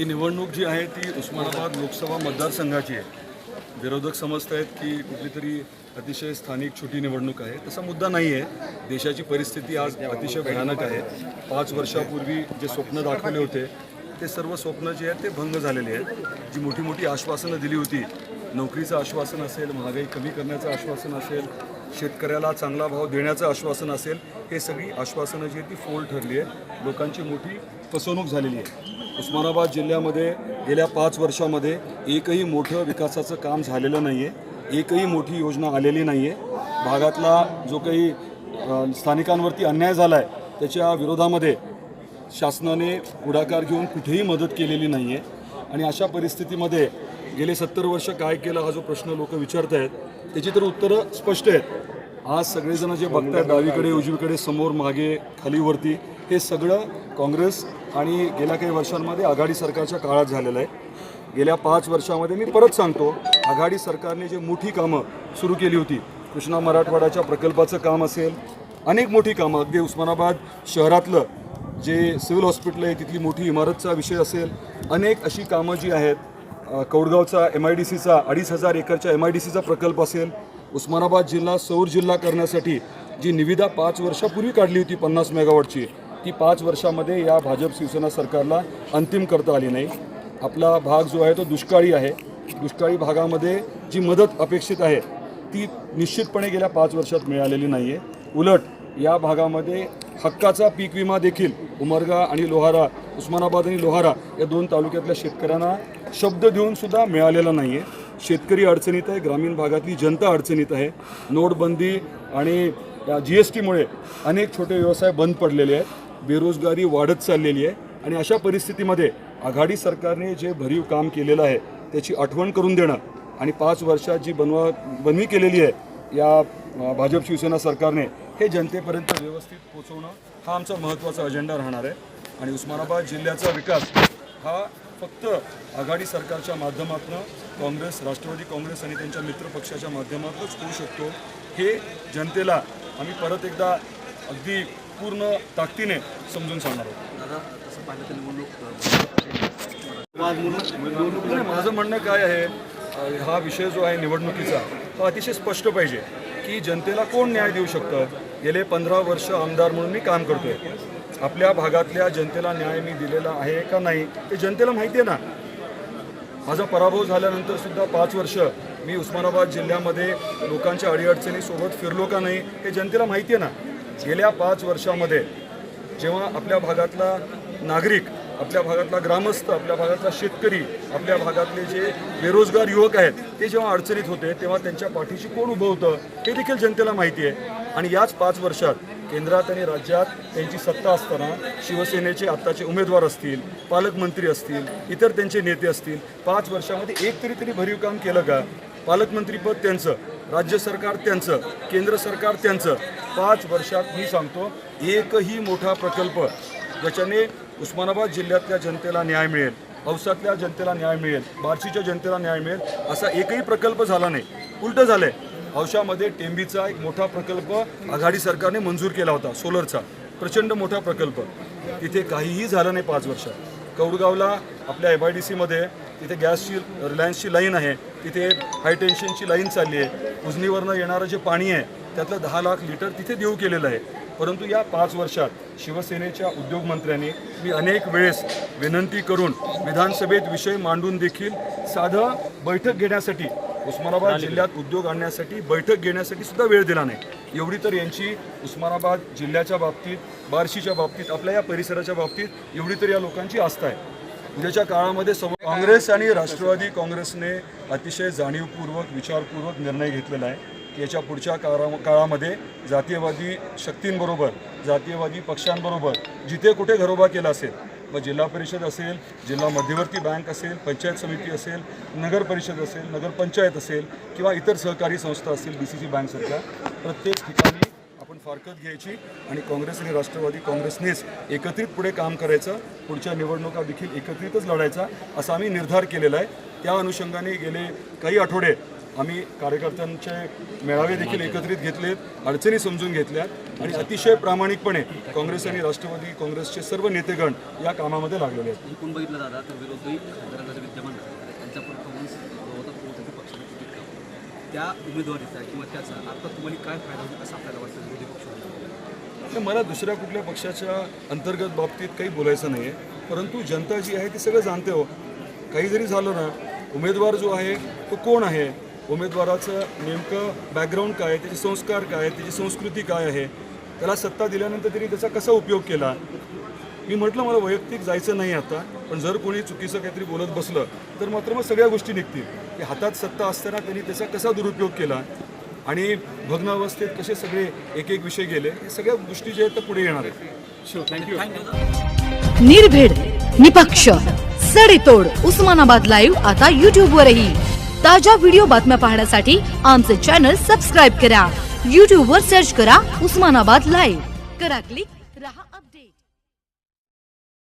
ही निवडणूक जी आहे ती उस्मानाबाद लोकसभा मतदारसंघाची आहे. विरोधक समजत आहेत की कुठली तरी अतिशय स्थानिक छोटी निवडणूक आहे. तसा मुद्दा नाही आहे देशाची परिस्थिती आज अतिशय भयानक आहे. पाच वर्षापूर्वी जे स्वप्न दाखवले होते ते सर्व स्वप्न जे आहेत ते भंग झालेले आहेत. जी मोठी मोठी आश्वासनं दिली होती नोकरीचं आश्वासन असेल महागाई कमी करण्याचं आश्वासन असेल शेतकऱ्याला चांगला भाव देण्याचं आश्वासन असेल हे सगळी आश्वासनं जी आहेत ती फोल ठरली आहे लोकांची मोठी फसवणूक झालेली आहे. उस्मानाबाद जिल्ह्यामध्ये गेल्या पाच वर्षामध्ये एकही मोठं विकासाचं काम झालेलं नाही आहे एकही मोठी योजना आलेली नाही आहे भागातला जो काही स्थानिकांवरती अन्याय झाला आहे त्याच्या विरोधामध्ये शासनाने पुढाकार घेऊन कुठेही मदत केलेली नाही आहे आणि अशा परिस्थितीमध्ये गेले सत्तर वर्ष काय केलं हा जो प्रश्न लोक विचारत आहेत त्याची तर उत्तरं स्पष्ट आहेत. आज सगळेजण जे बघतायत डावीकडे उजवीकडे समोर मागे खालीवरती हे सगळं काँग्रेस आणि गेल्या काही वर्षांमध्ये आघाडी सरकारच्या काळात झालेलं आहे. गेल्या पाच वर्षामध्ये मी परत सांगतो आघाडी सरकारने जे मोठी कामं सुरू केली होती कृष्णा मराठवाड्याच्या प्रकल्पाचं काम असेल अनेक मोठी कामं अगदी उस्मानाबाद शहरातलं जे सिव्हिल हॉस्पिटल आहे तिथली मोठी इमारतचा विषय असेल अनेक अशी कामं जी आहेत कौडगावचा एम आय डी सीचा अडीच हजार एकरच्या एम आय डी सीचा प्रकल्प असेल उस्मानाबाद जिल्हा सौर जिल्हा करण्यासाठी जी निविदा पाच वर्षापूर्वी काढली होती पन्नास मेगावॉटची ती पाच वर्षामध्ये या भाजप शिवसेना सरकारला अंतिम करता आली नाही. आपला भाग जो आहे तो दुष्काळी आहे. दुष्काळी भागामध्ये जी मदत अपेक्षित आहे ती निश्चितपणे गेल्या पाच वर्षात मिळालेली नाही आहे उलट या भागामध्ये हक्काचा पीक विमा देखील उमरगा आणि लोहारा उस्मानाबाद आणि लोहारा या दोन तालुक्यातल्या शेतकऱ्यांना शब्द देऊन सुद्धा मिळालेला नाही आहे शेतकरी अडचणीत आहे ग्रामीण भागातली जनता अडचणीत आहे. नोटबंदी आणि जी एस टीमुळे अनेक छोटे व्यवसाय बंद पडलेले आहेत. बेरोजगारी वाढत चाललेली आहे आणि अशा परिस्थितीमध्ये आघाडी सरकारने जे भरीव काम केलेलं आहे त्याची आठवण करून देणं आणि पाच वर्षात जी बनवा बनवी केलेली आहे या भाजप शिवसेना सरकारने हे जनतेपर्यंत व्यवस्थित पोचवणं हा आमचा महत्त्वाचा अजेंडा राहणार आहे. आणि उस्मानाबाद जिल्ह्याचा विकास हा फक्त आघाडी सरकारच्या माध्यमातून काँग्रेस राष्ट्रवादी काँग्रेस आणि त्यांच्या मित्रपक्षाच्या माध्यमातूनच होऊ शकतो. हे जनतेला आम्ही परत एकदा अगदी पूर्ण ताकदीने समजून सांगणार आहोत. नाही, माझं म्हणणं काय आहे हा विषय जो आहे निवडणुकीचा तो अतिशय स्पष्ट पाहिजे की जनतेला कोण न्याय देऊ शकतं? गेले पंधरा वर्ष आमदार म्हणून मी काम करतोय. आपल्या भागातल्या जनतेला न्याय मी दिलेला आहे का नाही ते जनतेला माहिती आहे ना. माझा पराभव झाल्यानंतर सुद्धा पाच वर्ष मी उस्मानाबाद जिल्ह्यामध्ये लोकांच्या अडीअडचणीसोबत फिरलो का नाही हे जनतेला माहिती आहे ना. गेल्या पाच वर्षामध्ये जेव्हा आपल्या भागातला नागरिक आपल्या भागातला ग्रामस्थ आपल्या भागातला शेतकरी आपल्या भागातले जे बेरोजगार युवक आहेत ते जेव्हा अडचणीत होते तेव्हा त्यांच्या पाठीशी कोण उभं होतं हे देखील जनतेला माहिती आहे. आणि याच पाच वर्षात केंद्रात आणि राज्यात त्यांची सत्ता असताना शिवसेनेचे आत्ताचे उमेदवार असतील पालकमंत्री असतील इतर त्यांचे नेते असतील पाच वर्षामध्ये एक तरी तरी भरीव काम केलं का? पालकमंत्रीपद त्यांचं. राज्य सरकार त्यांचं केंद्र सरकार त्यांचं. पाच वर्षात मी सांगतो एकही मोठा प्रकल्प ज्याच्याने उस्मानाबाद जिल्ह्यातल्या जनतेला न्याय मिळेल औसातल्या जनतेला न्याय मिळेल बार्शीच्या जनतेला न्याय मिळेल असा एकही प्रकल्प झाला नाही. उलटं झालं आहे औशामध्ये टेंबीचा एक मोठा प्रकल्प आघाडी सरकारने मंजूर केला होता सोलरचा. प्रचंड मोठा प्रकल्प. तिथे काहीही झालं नाही पाच वर्षात. कौडगावला आपल्या एफ आय डी सीमध्ये तिथे गॅसची रिलायन्सची लाईन आहे. तिथे हाय टेन्शनची लाईन चालली आहे. उजनीवरनं येणारं जे पाणी आहे त्यातलं दहा लाख लिटर तिथे देऊ केलेलं आहे. परंतु या पाच वर्षात शिवसेनेच्या उद्योगमंत्र्यांनी मी अनेक वेळेस विनंती करून विधानसभेत विषय मांडून देखील साधं बैठक घेण्यासाठी उस्मानाबाद जिल्ह्यात उद्योग आणण्यासाठी बैठक घेण्यासाठी सुद्धा वेळ दिला नाही. एवढी तर यांची उस्मानाबाद जिल्ह्याच्या बाबतीत बार्शीच्या बाबतीत आपल्या या परिसराच्या बाबतीत एवढी तर या लोकांची आस्था आहे. उद्याच्या काळामध्ये सम काँग्रेस आणि राष्ट्रवादी काँग्रेसने अतिशय जाणीवपूर्वक विचारपूर्वक निर्णय घेतलेला आहे. की याच्या पुढच्या काळा काळामध्ये जातीयवादी शक्तींबरोबर जातीयवादी पक्षांबरोबर जिथे कुठे घरोबा केला असेल मग जिल्हा परिषद असेल जिल्हा मध्यवर्ती बँक असेल पंचायत समिती असेल नगर परिषद असेल नगरपंचायत असेल किंवा इतर सहकारी संस्था असतील बी सी सी बँकसारख्या प्रत्येक ठिकाणी फारकत घ्यायची आणि काँग्रेस आणि राष्ट्रवादी काँग्रेसनेच एकत्रित पुढे काम करायचं पुढच्या निवडणुका देखील एकत्रितच लढायचा असा आम्ही निर्धार केलेला आहे. त्या अनुषंगाने गेले काही आठवडे आम्ही कार्यकर्त्यांचे मेळावे देखील एकत्रित घेतलेत अडचणी समजून घेतल्यात आणि अतिशय प्रामाणिकपणे काँग्रेस आणि राष्ट्रवादी काँग्रेसचे सर्व नेतेगण या कामामध्ये लागलेले आहेत एकूण बघितलं दादा तर विरोधी खासदारांचा विद्यमान आहे त्यांचा परफॉर्मन्स होता कोणत्याही पक्षाने तिकीट काढलं त्या उमेदवारीचा किंवा त्याचा आता तुम्हाला काय फायदा होईल असं आपल्याला वाटतं? विरोधी पक्ष मला दुसऱ्या कुठल्या पक्षाच्या अंतर्गत बाबतीत काही बोलायचं नाही आहे परंतु जनता जी आहे ती सगळं जाणते हो. काही जरी झालं ना उमेदवार जो आहे तो कोण आहे? उमेदवाराचं नेमकं बॅकग्राऊंड काय? आहे त्याचे संस्कार काय? त्याची संस्कृती काय आहे? त्याला सत्ता दिल्यानंतर त्यांनी त्याचा कसा उपयोग केला? मी म्हटलं मला वैयक्तिक जायचं नाही आता. पण जर कोणी चुकीचं काहीतरी बोलत बसलं तर मात्र मग सगळ्या गोष्टी निघतील. की हातात सत्ता असताना त्यांनी त्याचा कसा दुरुपयोग केला? आणि भग्नावस्थेत कसे सगळे एक एक विषय गेले? हे सगळ्या गोष्टी ज्या आहेत त्या पुढे येणार आहेत. निर्भीड निपक्ष सडेतोड उस्मानाबाद लाईव्ह आता युट्यूब वरही. ताज्या व्हिडिओ बातम्या पाहण्यासाठी आमचे चॅनल सबस्क्राईब करा. युट्यूब वर सर्च करा उस्मानाबाद लाईव्ह करा क्लिक रहा